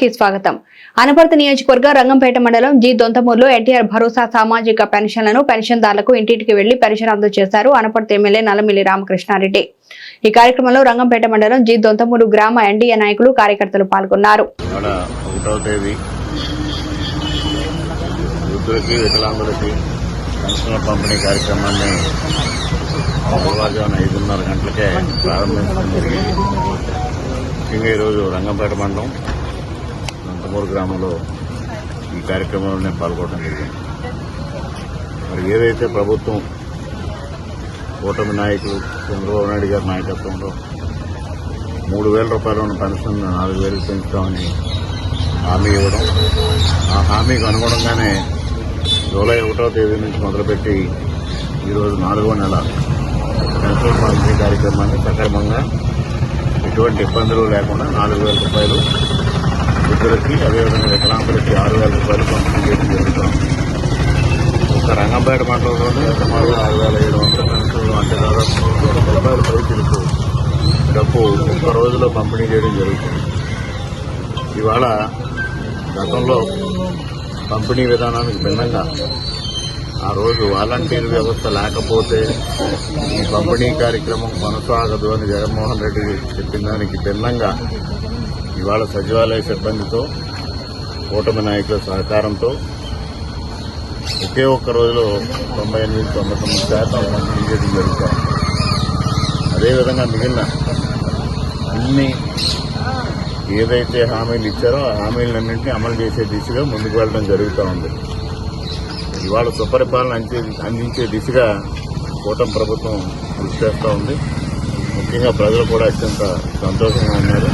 కి స్వాగతం. అనపర్త నియోజకవర్గ రంగంపేట మండలం జి దొంతమూరులో ఎన్టీఆర్ భరోసా సామాజిక పెన్షన్లను పెన్షన్దారులకు ఇంటింటికి వెళ్ళి పెన్షన్ అందజేశారు అనపర్తి ఎమ్మెల్యే నల్లమిల్లి రామకృష్ణారెడ్డి. ఈ కార్యక్రమంలో రంగంపేట మండలం జి దొంతమూరు గ్రామ ఎన్డీఏ నాయకులు కార్యకర్తలు పాల్గొన్నారు. పంపిణీ కార్యక్రమాన్ని తెల్లవారుజామున ఐదున్నర గంటలకే ప్రారంభించడం జరిగింది. ముఖ్యంగా ఈరోజు రంగంపేట మండలం నంతమూరు గ్రామంలో ఈ కార్యక్రమంలో నేను పాల్గొనడం జరిగింది. మరి ఏదైతే ప్రభుత్వం కూటమి నాయకులు చంద్రబాబు నాయుడు గారి నాయకత్వంలో మూడు వేల రూపాయలు ఉన్న పెన్షన్ నాలుగు వేలు పెంచుతామని హామీ ఇవ్వడం ఆ హామీకి అనుగుణంగానే జూలై ఒకటో తేదీ నుంచి మొదలుపెట్టి ఈరోజు నాలుగవ నెల పెన్షన్ పంపిణీ కార్యక్రమాన్ని సక్రమంగా ఎటువంటి ఇబ్బందులు లేకుండా నాలుగు వేల రూపాయలు వికలాంగులకి ఆరు వేల రూపాయలు పంపిణీ చేయడం జరుగుతాం ఒక రంగంపేట మండలంలోనే సుమారు ఆరు వేల ఏడు వందల పెన్షన్లు అంటే దాదాపు మూడు వందల రూపాయల రైతులకు డబ్బు ఒక్క రోజులో పంపిణీ చేయడం జరుగుతుంది. ఇవాళ గతంలో పంపిణీ విధానానికి భిన్నంగా ఆ రోజు వాలంటీర్ వ్యవస్థ లేకపోతే ఈ పంపిణీ కార్యక్రమం కొనసాగదు అని జగన్మోహన్ రెడ్డి చెప్పిన దానికి భిన్నంగా ఇవాళ సచివాలయ సిబ్బందితో కూటమి నాయకుల సహకారంతో ఒకే ఒక్క రోజులో తొంభై ఎనిమిది తొంభై తొమ్మిది శాతం పంపిణీ చేయడం జరుగుతుంది. అదేవిధంగా మిగిలిన అన్ని ఏదైతే హామీలు ఇచ్చారో ఆ హామీలన్నింటినీ అమలు చేసే దిశగా ముందుకు వెళ్ళడం జరుగుతూ ఉంది. ఇవాళ సుపరిపాలన అంచే అందించే దిశగా కూటమి ప్రభుత్వం కృషి చేస్తూ ఉంది. ముఖ్యంగా ప్రజలు కూడా అత్యంత సంతోషంగా ఉన్నారు.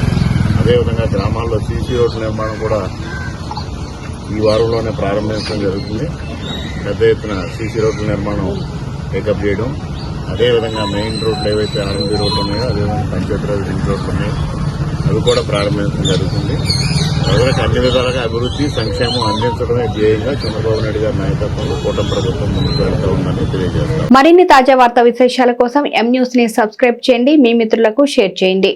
అదేవిధంగా గ్రామాల్లో సీసీ రోడ్ల నిర్మాణం కూడా ఈ వారంలోనే ప్రారంభించడం జరుగుతుంది. పెద్ద ఎత్తున సీసీ రోడ్ల నిర్మాణం టేకప్ చేయడం. అదేవిధంగా మెయిన్ రోడ్లు ఏవైతే ఆర్ఎంబీ రోడ్లు ఉన్నాయో అదేవిధంగా పంచాయతీరాజ్ రింగ్ రోడ్లు ఉన్నాయో అవి కూడా ప్రారంభించడం జరుగుతుంది. ప్రజలకు అన్ని విధాలుగా అభివృద్ధి సంక్షేమం అందించడమే ధ్యేయంగా చంద్రబాబు నాయుడు గారి నాయకత్వంలో కూటమి ప్రభుత్వం ముందుకు వెళ్తూ ఉందని తెలియజేస్తారు మరిన్ని తాజా వార్తా విశేషాల కోసం ఎం న్యూస్ని సబ్స్క్రైబ్ చేయండి. మీ మిత్రులకు షేర్ చేయండి.